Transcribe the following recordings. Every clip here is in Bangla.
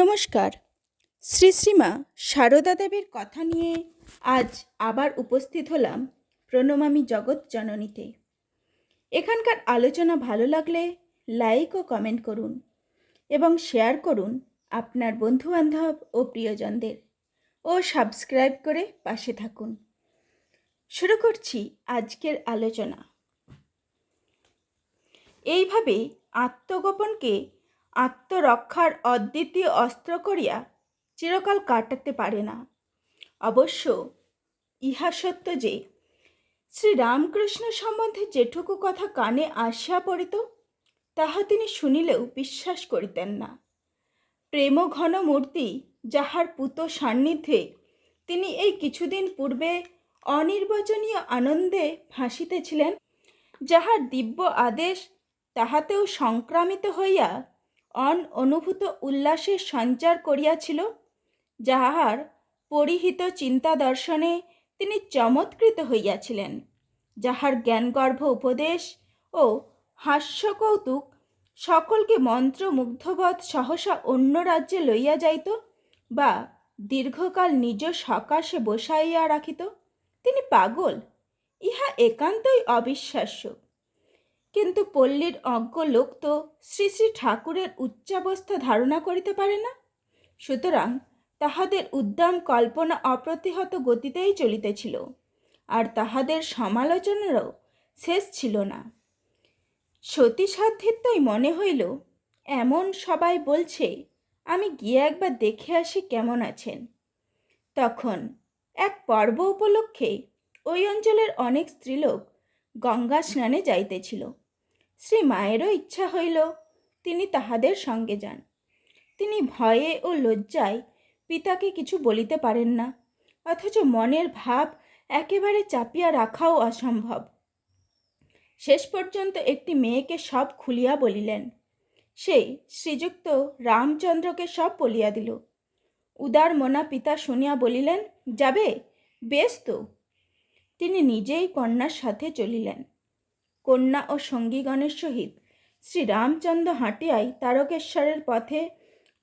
নমস্কার। শ্রী শ্রীমা সারদা দেবীর কথা নিয়ে আজ আবার উপস্থিত হলাম প্রণমামী জগৎ জননীতে। এখানকার আলোচনা ভালো লাগলে লাইক ও কমেন্ট করুন এবং শেয়ার করুন আপনার বন্ধুবান্ধব ও প্রিয়জনদের ও সাবস্ক্রাইব করে পাশে থাকুন। শুরু করছি আজকের আলোচনা। এইভাবে আত্মগোপনকে আত্মরক্ষার অদ্বিতীয় অস্ত্র করিয়া চিরকাল কাটাতে পারে না। অবশ্য ইহা সত্য যে, শ্রীরামকৃষ্ণ সম্বন্ধে যেটুকু কথা কানে আসিয়া পড়িত, তাহা তিনি শুনিলেও বিশ্বাস করিতেন না। প্রেম ঘন মূর্তি যাহার পুত সান্নিধ্যে তিনি এই কিছুদিন পূর্বে অনির্বচনীয় আনন্দে ভাসিতেছিলেন, যাহার দিব্য আদেশ তাহাতেও সংক্রামিত হইয়া অন অনুভূত উল্লাসের সঞ্চার করিয়াছিল, যাহার পরিহিত চিন্তা দর্শনে তিনি চমৎকৃত হইয়াছিলেন, যাহার জ্ঞানগর্ভ উপদেশ ও হাস্যকৌতুক সকলকে মন্ত্রমুগ্ধবৎ সহসা অন্য রাজ্যে লইয়া যাইত বা দীর্ঘকাল নিজ সকাশে বসাইয়া রাখিত, তিনি পাগল, ইহা একান্তই অবিশ্বাস্য। কিন্তু পল্লীর অজ্ঞ লোক তো শ্রী শ্রী ঠাকুরের উচ্চাবস্থা ধারণা করিতে পারে না। সুতরাং তাহাদের উদ্দাম কল্পনা অপ্রতিহত গতিতেই চলিতেছিল, আর তাহাদের সমালোচনারও শেষ ছিল না। সতী সাধ্যের মনে হইল, এমন সবাই বলছে, আমি গিয়ে একবার দেখে আসি কেমন আছেন। তখন এক পর্ব উপলক্ষে ওই অঞ্চলের অনেক স্ত্রীলোক গঙ্গা স্নানে যাইতেছিল। শ্রী মায়েরও ইচ্ছা হইল তিনি তাহাদের সঙ্গে যান। তিনি ভয়ে ও লজ্জায় পিতাকে কিছু বলিতে পারেন না, অথচ মনের ভাব একেবারে চাপিয়া রাখাও অসম্ভব। শেষ পর্যন্ত একটি মেয়েকে সব খুলিয়া বলিলেন। সেই শ্রীযুক্ত রামচন্দ্রকে সব বলিয়া দিল। উদার মনা পিতা শুনিয়া বলিলেন, যাবে, বেশ তো। তিনি নিজেই কন্যার সাথে চলিলেন। কন্যা ও সঙ্গীগণের সহিত। শ্রী রামচন্দ্র হাঁটিয়াই তারকেশ্বরের পথে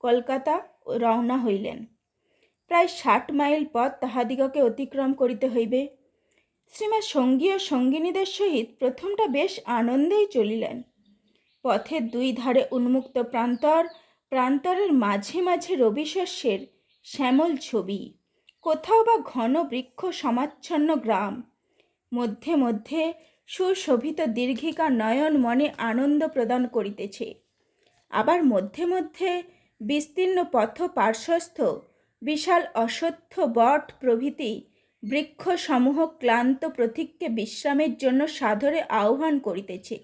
কলকাতা রওনা হইলেন। প্রায় ষাট মাইল পথ তাহাদিগকে অতিক্রম করিতে হইবে। শ্রীমা সঙ্গী ও সঙ্গিনীদের সহিত প্রথমটা বেশ আনন্দেই চলিলেন। পথের দুই ধারে উন্মুক্ত প্রান্তর, প্রান্তরের মাঝে মাঝে রবিশস্যের শ্যামল ছবি, কোথাও বা ঘন বৃক্ষ সমাচ্ছন্ন গ্রাম। মধ্যে মধ্যে সুশোভিত দীর্ঘিকা নয়ন মনে আনন্দ প্রদান করিতেছে। আবার মধ্যে মধ্যে বিস্তীর্ণ পথ পার্শ্বস্থ বিশাল অসত্য বট প্রভৃতি বৃক্ষসমূহ ক্লান্ত প্রতীককে বিশ্রামের জন্য সাদরে আহ্বান করিতেছে।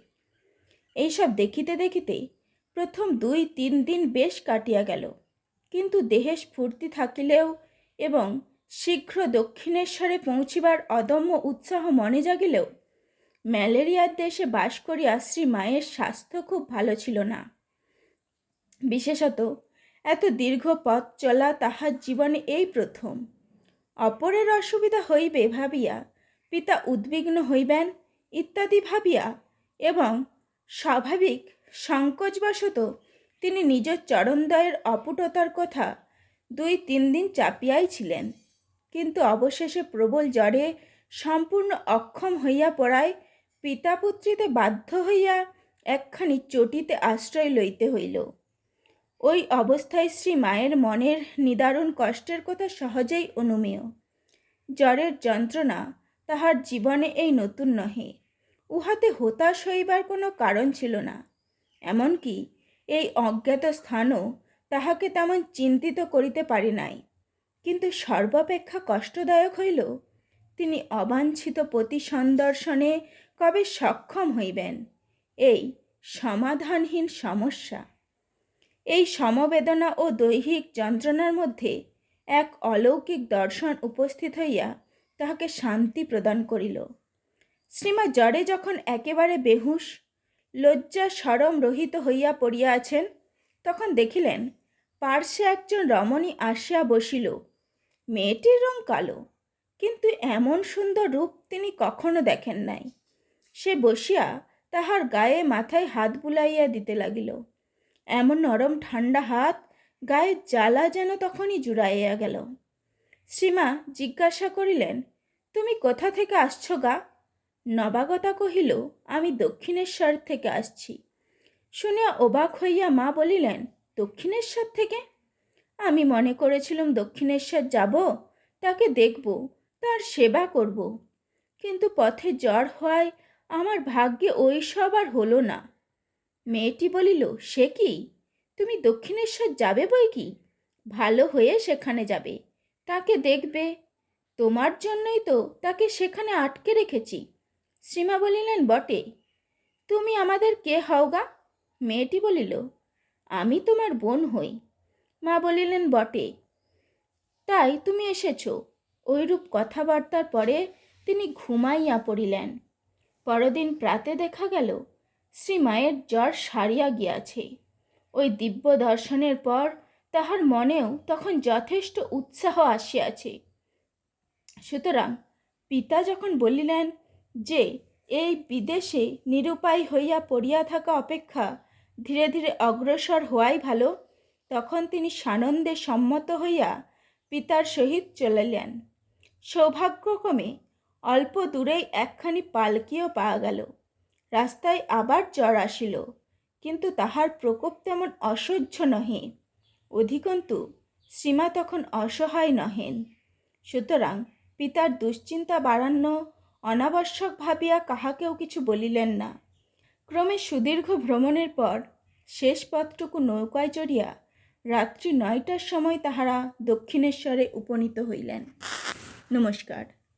এইসব দেখিতে দেখিতে প্রথম দুই তিন দিন বেশ কাটিয়া গেল। কিন্তু দেহে স্ফূর্তি থাকিলেও এবং শীঘ্র দক্ষিণেশ্বরে পৌঁছিবার অদম্য উৎসাহ মনে জাগিলেও ম্যালেরিয়ার দেশে বাস করিয়া শ্রী মায়ের স্বাস্থ্য খুব ভালো ছিল না। বিশেষত এত দীর্ঘ পথ চলা তাহার জীবনে এই প্রথম। অপরের অসুবিধা হইবে ভাবিয়া, পিতা উদ্বিগ্ন হইবেন ইত্যাদি ভাবিয়া এবং স্বাভাবিক সংকোচবশত তিনি নিজ চরণদয়ের অপুটতার কথা দুই তিন দিন চাপিয়াই ছিলেন। কিন্তু অবশেষে প্রবল জ্বরে সম্পূর্ণ অক্ষম হইয়া পড়ায় পিতাপুত্রীতে বাধ্য হইয়া একখানি চটিতে আশ্রয় লইতে হইল। ওই অবস্থায় শ্রী মায়ের মনের নিদারুণ কষ্টের কথা সহজেই অনুমেয়। জ্বরের যন্ত্রণা তাহার জীবনে এই নতুন নহে, উহাতে হতাশ হইবার কোনো কারণ ছিল না। এমনকি এই অজ্ঞাত স্থানও তাহাকে তেমন চিন্তিত করিতে পারি নাই। কিন্তু সর্বাপেক্ষা কষ্টদায়ক হইল, তিনি অবাঞ্ছিত পতি সন্দর্শনে কবে সক্ষম হইবেন? এই সমাধানহীন সমস্যা। এই সমবেদনা ও দৈহিক যন্ত্রণার মধ্যে এক অলৌকিক দর্শন উপস্থিত হইয়া তাহাকে শান্তি প্রদান করিল। শ্রীমা জ্বরে যখন একেবারে বেহুশ, লজ্জা সরম রহিত হইয়া পড়িয়া আছেন, তখন দেখিলেন, পার্শ্বে একজন রমণী আসিয়া বসিল। মেয়েটির রং কালো, কিন্তু এমন সুন্দর রূপ তিনি কখনো দেখেন নাই। সে বসিয়া তাহার গায়ে মাথায় হাত বুলাইয়া দিতে লাগিল। এমন নরম ঠান্ডা হাত গায়ের জ্বালা যেন তখনই জুড়াইয়া গেল। শ্রীমা জিজ্ঞাসা করিলেন, তুমি কোথা থেকে আসছ গা? নবাগতা কহিল, আমি দক্ষিণেশ্বর থেকে আসছি। শুনিয়া অবাক হইয়া মা বলিলেন, দক্ষিণেশ্বর থেকে? আমি মনে করেছিলাম দক্ষিণেশ্বর যাব, তাকে দেখব, তার সেবা করব। কিন্তু পথে জ্বর হওয়ায় আমার ভাগ্যে ওই সব আর হলো না। মেয়েটি বলিল, সে কি? তুমি দক্ষিণেশ্বর যাবে বই কি? ভালো হয়ে সেখানে যাবে। তাকে দেখবে। তোমার জন্যই তো তাকে সেখানে আটকে রেখেছি। শ্রীমা বলিলেন, বটে। তুমি আমাদের কে হও গা? মেয়েটি বলিল, আমি তোমার বোন হই। মা বলিলেন, বটে। তাই তুমি এসেছ। ওইরূপ কথাবার্তার পরে তিনি ঘুমাইয়া পড়িলেন। পরদিন প্রাতে দেখা গেল, শ্রী মায়ের জ্বর সারিয়া গিয়াছে। ওই দিব্য দর্শনের পর তাহার মনেও তখন যথেষ্ট উৎসাহ আসিয়াছে। সুতরাং পিতা যখন বলিলেন যে, এই বিদেশে নিরুপায় হইয়া পড়িয়া থাকা অপেক্ষা ধীরে ধীরে অগ্রসর হওয়াই ভালো, তখন তিনি সানন্দে সম্মত হইয়া পিতার সহিত চলিলেন। সৌভাগ্যক্রমে অল্প দূরেই একখানি পালকিও পাওয়া গেল। রাস্তায় আবার জ্বর আসিল, কিন্তু তাহার প্রকোপ তেমন অসহ্য নহে। অধিকন্তু শ্রীমা তখন অসহায় নহেন। সুতরাং পিতার দুশ্চিন্তা বাড়ান্য অনাবশ্যক ভাবিয়া কাহাকেও কিছু বলিলেন না। ক্রমে সুদীর্ঘ ভ্রমণের পর শেষ পথটুকু নৌকায় চড়িয়া রাত্রি নয়টার সময় তাহারা দক্ষিণেশ্বরে উপনীত হইলেন। নমস্কার।